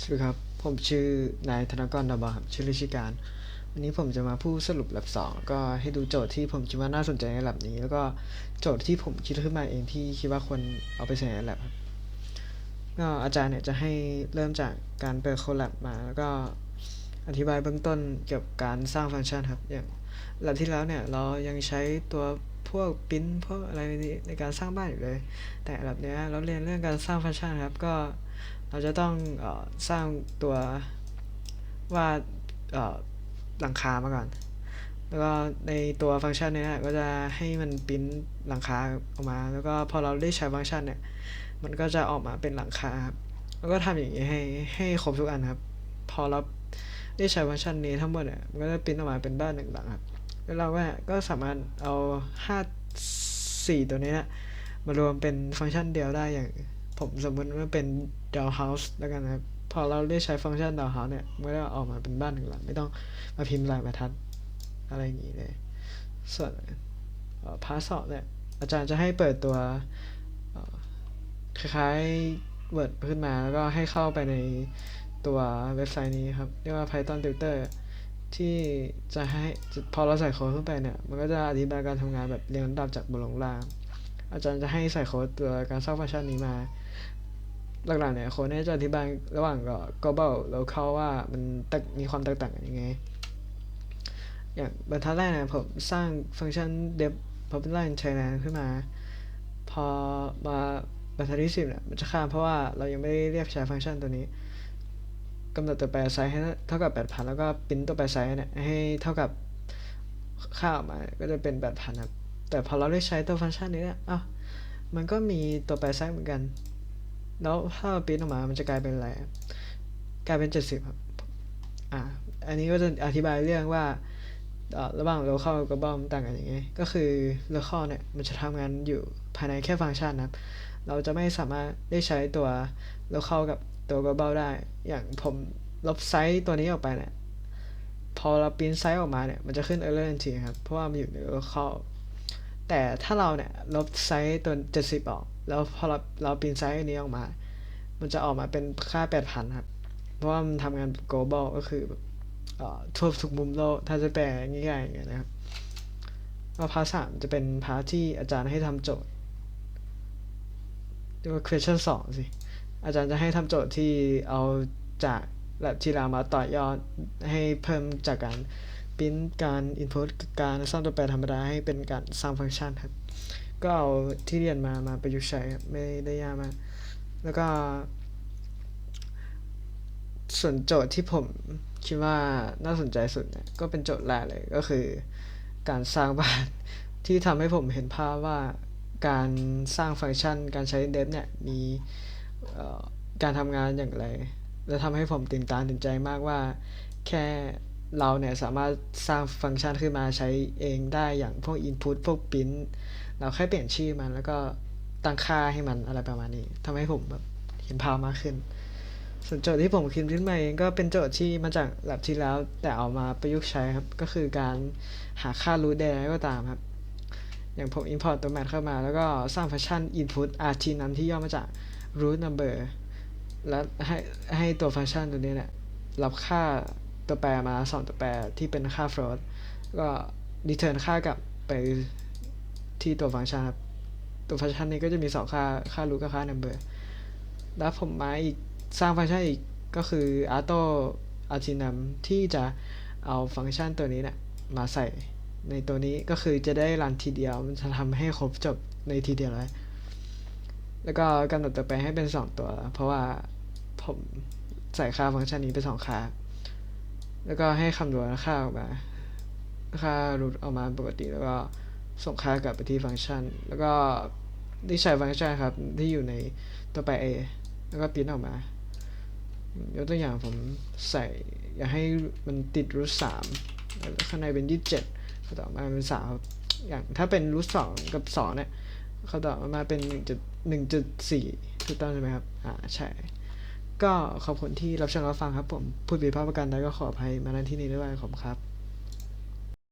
สวัสดีครับ ผมชื่อนายธนกรดาบาครับชื่อราชการ วันนี้ผมจะมาพูดสรุปแลบสองก็ให้ดูโจทย์ที่ผมคิดว่าน่าสนใจในแลบนี้ แล้วก็โจทย์ที่ผมคิดขึ้นมาเองที่คิดว่าควรเอาไปใช้ในแลบครับก็อาจารย์เนี่ยจะให้เริ่มจากการเปิดโคแลบมา แล้วก็อธิบายเบื้องต้นเกี่ยวกับการสร้างฟังก์ชันครับ อย่างแลบที่แล้วเนี่ยเรายังใช้ตัว พวกปิ้นพวกอะไรในในการสร้างบ้านอยู่เลย แต่แลบเนี้ยเราเรียนเรื่องการสร้างฟังก์ชันครับก็เราจะต้องออสร้างตัวว่าหลังคามาก่อน แล้วก็ในตัวฟังก์ชันเนี้ยก็จะให้มันปิ้นหลังคาออกมา แล้วก็พอเราได้ใช้ฟังก์ชันเนี่ยมันก็จะออกมาเป็นหลังคาครับแล้วก็ทำอย่างนี้ให้ให้ครบทุกอันครับ พอเราได้ใช้ฟังก์ชันนี้ทั้งหมดเนี่ยมันก็จะปิ้นออกมาเป็นบ้านหนึ่งหลังครับ แล้วเราก็ก็สามารถเอาห้าสี่ตัวนี้นะมารวมเป็นฟังก์ชันเดียวได้อย่างผมสมมติว่าเป็น doll house แล้วกันนะครับ พอเราได้ใช้ฟังก์ชัน doll house เนี่ยมันก็ออกมาเป็นบ้านหนึ่งหลังไม่ต้องมาพิมพ์ลายบรรทัดอะไรอย่างนี้เลย ส่วนพาร์ทสองเนี่ยอาจารย์จะให้เปิดตัวออคล้ายๆ Word ขึ้นมาแล้วก็ให้เข้าไปในตัวเว็บไซต์นี้ครับ เรียกว่า Python Tutor ที่จะให้พอเราใส่โค้ดเข้าไปเนี่ย มันก็จะอธิบายการทำงานแบบเรียงลำดับจากบนลงล่าง อาจารย์จะให้ใส่โค้ดตัวการสร้างฟังก์ชันนี้มา หลักๆเนี่ยโค้ดนี่จะอธิบายระหว่างกับ global local ว่ามันมีความแตกต่างกันยังไง อย่างบรรทัดแรกเนี่ยผมสร้างฟังก์ชัน def popular in Thailand ขึ้นมา พอมาบรรทัดที่สิบเนี่ยมันจะข้ามเพราะว่าเรายังไม่ได้เรียกใช้ฟังก์ชันตัวนี้ กำหนดตัวแปรไซส์ให้เท่ากับ 8,000 แล้วก็ปริ้นตัวแปรไซส์เนี่ยให้เท่ากับค่าออกมาก็จะเป็น 8,000ครับ แต่พอเราได้ใช้ตัวฟังก์ชันนี้เนี่ยอ้าวมันก็มีตัวแปรไซส์เหมือนกัน แล้วถ้าเราปริ้นออกมา มันจะกลายเป็นอะไร กลายเป็น 70 ครับอ่าอันนี้ก็จะอธิบายเรื่องว่าระหว่าง local กับ global ต่างกันยังไง ก็คือ local เนี่ย มันจะทำงานอยู่ภายในแค่ฟังก์ชันนะครับ เราจะไม่สามารถได้ใช้ตัว local กับ ตัว global ได้ อย่างผมลบไซส์ตัวนี้ออกไปเนี่ย พอเราปริ้นไซส์ออกมาเนี่ย มันจะขึ้น error ทันทีครับ เพราะว่ามันอยู่ใน local แต่ถ้าเราเนี่ยลบไซส์ตัว 70 ออก แล้วพอเราเราปริ้นไซส์อันนี้ออกมา มันจะออกมาเป็นค่า 8,000 ครับ เพราะว่ามันทำงานแบบ global ก็คือแบบทั่วทุกมุมโลก ถ้าจะแปลง่ายๆอย่างเงี้ยนะครับแล้วพาร์ทสามจะเป็นพาร์ทที่อาจารย์ให้ทำโจทย์เรียกว่า question สองสิ อาจารย์จะให้ทำโจทย์ที่เอาจากแลบที่เรามาต่อยอดให้เพิ่มจากการปริ้นการ input การสร้างตัวแปรธรรมดาให้เป็นการสร้างฟังก์ชันครับ ก็เอาที่เรียนมามาประยุกต์ใช้ครับไม่ได้ยากมาก แล้วก็ ส่วนโจทย์ที่ผมคิดว่าน่าสนใจสุดเนี่ยก็เป็นโจทย์แรกเลยก็คือ การสร้างบ้านที่ทำให้ผมเห็นภาพว่าการสร้างฟังก์ชัน การใช้ def เนี่ยมี การทำงานอย่างไร และทำให้ผมตื่นตาตื่นใจมากว่า แค่เราเนี่ยสามารถสร้างฟังก์ชันขึ้นมาใช้เองได้อย่างพวก input พวก print เราแค่เปลี่ยนชื่อมันแล้วก็ตั้งค่าให้มันอะไรประมาณนี้ทำให้ผมแบบเห็นภาพมากขึ้น ส่วนโจทย์ที่ผมคิดขึ้นมาเองก็เป็นโจทย์ที่มาจากแลบที่แล้ว แต่เอามาประยุกต์ใช้ครับ ก็คือการหาค่า root ใดๆก็ตามครับ อย่างผม import ตัว math เข้ามา แล้วก็สร้างฟังก์ชัน input rt นั้นที่ย่อมาจาก root number แล้วให้ให้ตัวฟังก์ชันตัวนี้เนี่ยรับค่าตัวแปรมาสองตัวแปรที่เป็นค่า float ก็ return ค่ากลับไปที่ตัวฟังก์ชันครับตัวฟังก์ชันนี้ก็จะมีสองค่าค่า root กับค่า number แล้วผมมาอีกสร้างฟังก์ชันอีกก็คือ auto artinum ที่จะเอาฟังก์ชันตัวนี้เนี่ยมาใส่ในตัวนี้ก็คือจะได้รันทีเดียว มันจะทำให้ครบจบในทีเดียวเลย แล้วก็กำหนดตัวแปรให้เป็น 2 ตัว เพราะว่าผมใส่ค่าฟังก์ชันนี้เป็นสองค่า แล้วก็ให้คำนวณค่าออกมา ค่า root ออกมาปกติแล้วก็ส่งค่ากลับไปที่ฟังก์ชัน แล้วก็ได้ใช้ฟังก์ชันครับที่อยู่ในตัวแปร a แล้วก็ปริ้นออกมายกตัวอย่างผมใส่ อยากให้มันติดรูทสามข้างในเป็นยี่สิบเจ็ดเขาตอบมาเป็นสามอย่างถ้าเป็นรูทสองกับสองเนี่ยเขาตอบมาเป็นหนึ่งจุด หนึ่งจุดสี่ถูกต้องใช่ไหมครับ อ่า ใช่ ก็ขอบคุณที่รับชมรับฟังครับผม พูดผิดพลาดประการใดก็ขออภัยมาณที่นี้ด้วยขอบครับ